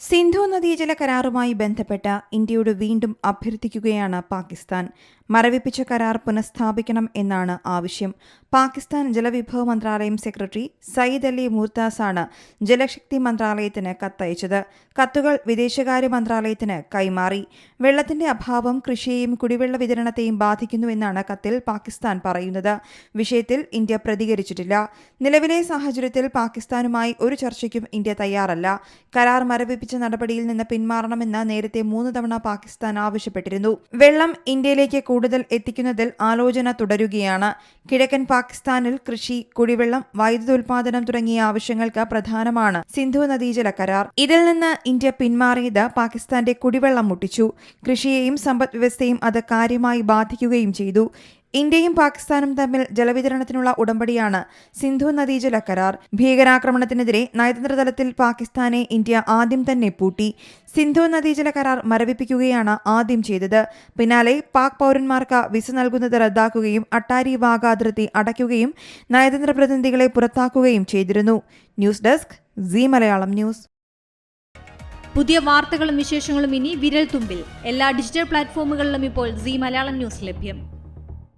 സിന്ധു നദീജല കരാറുമായി ബന്ധപ്പെട്ട ഇന്ത്യയോട് വീണ്ടും അഭ്യർത്ഥിക്കുകയാണ് പാകിസ്ഥാൻ. മരവിപ്പിച്ച കരാർ പുനഃസ്ഥാപിക്കണം എന്നാണ് ആവശ്യം. പാകിസ്ഥാൻ ജലവിഭവ മന്ത്രാലയം സെക്രട്ടറി സയ്യിദ് അലി മുർത്താസാണ് ജലശക്തി മന്ത്രാലയത്തിന് കത്തയച്ചത്. കത്തുകൾ വിദേശകാര്യ മന്ത്രാലയത്തിന് കൈമാറി. വെള്ളത്തിന്റെ അഭാവം കൃഷിയെയും കുടിവെള്ള വിതരണത്തെയും ബാധിക്കുന്നുവെന്നാണ് കത്തിൽ പാകിസ്ഥാൻ പറയുന്നത്. വിഷയത്തിൽ ഇന്ത്യ പ്രതികരിച്ചിട്ടില്ല. നിലവിലെ സാഹചര്യത്തിൽ പാകിസ്ഥാനുമായി ഒരു ചർച്ചയ്ക്കും ഇന്ത്യ തയ്യാറല്ല. കരാർ മരവിപ്പിച്ച നടപടിയിൽ നിന്ന് പിന്മാറണമെന്ന് നേരത്തെ മൂന്ന് തവണ പാകിസ്ഥാൻ ആവശ്യപ്പെട്ടിരുന്നു. വെള്ളം ഇന്ത്യയിലേക്ക് കൂടുതൽ എത്തിക്കുന്നതിൽ ആലോചന തുടരുകയാണ്. കിഴക്കൻ പാകിസ്ഥാനിൽ കൃഷി കുടിവെള്ളം വൈദ്യുതോൽപാദനം തുടങ്ങിയ ആവശ്യങ്ങൾക്ക് പ്രധാനമാണ്. സിന്ധു നദീജല കരാർ. ഇതിൽ നിന്ന് ഇന്ത്യ പിന്മാറിയത് പാകിസ്ഥാന്റെ കുടിവെള്ളം മുട്ടിച്ചു. കൃഷിയെയും സമ്പദ് വ്യവസ്ഥയും അത് കാര്യമായി ബാധിക്കുകയും ചെയ്തു. ഇന്ത്യയും പാകിസ്ഥാനും തമ്മിൽ ജലവിതരണത്തിനുള്ള ഉടമ്പടിയാണ് സിന്ധു നദീജല കരാർ. ഭീകരാക്രമണത്തിനെതിരെ നയതന്ത്ര തലത്തിൽ പാകിസ്ഥാനെ ഇന്ത്യ ആദ്യം തന്നെ പൂട്ടി. സിന്ധു നദീജല കരാർ മരവിപ്പിക്കുകയാണ് ആദ്യം ചെയ്തത്. പിന്നാലെ പാക് പൗരന്മാർക്ക് വിസ നൽകുന്നത് റദ്ദാക്കുകയും അട്ടാരി വാഗ അതിർത്തി അടയ്ക്കുകയും നയതന്ത്ര പ്രതിനിധികളെ പുറത്താക്കുകയും ചെയ്തിരുന്നു. News desk C Malayalam news. പുതിയ വാർത്തകളും വിശേഷങ്ങളും ഇനി വിരൽ തുമ്പിൽ. എല്ലാ ഡിജിറ്റൽ പ്ലാറ്റ്ഫോമുകളിലും ഇപ്പോൾ സി മലയാളം ന്യൂസ് ലഭ്യം.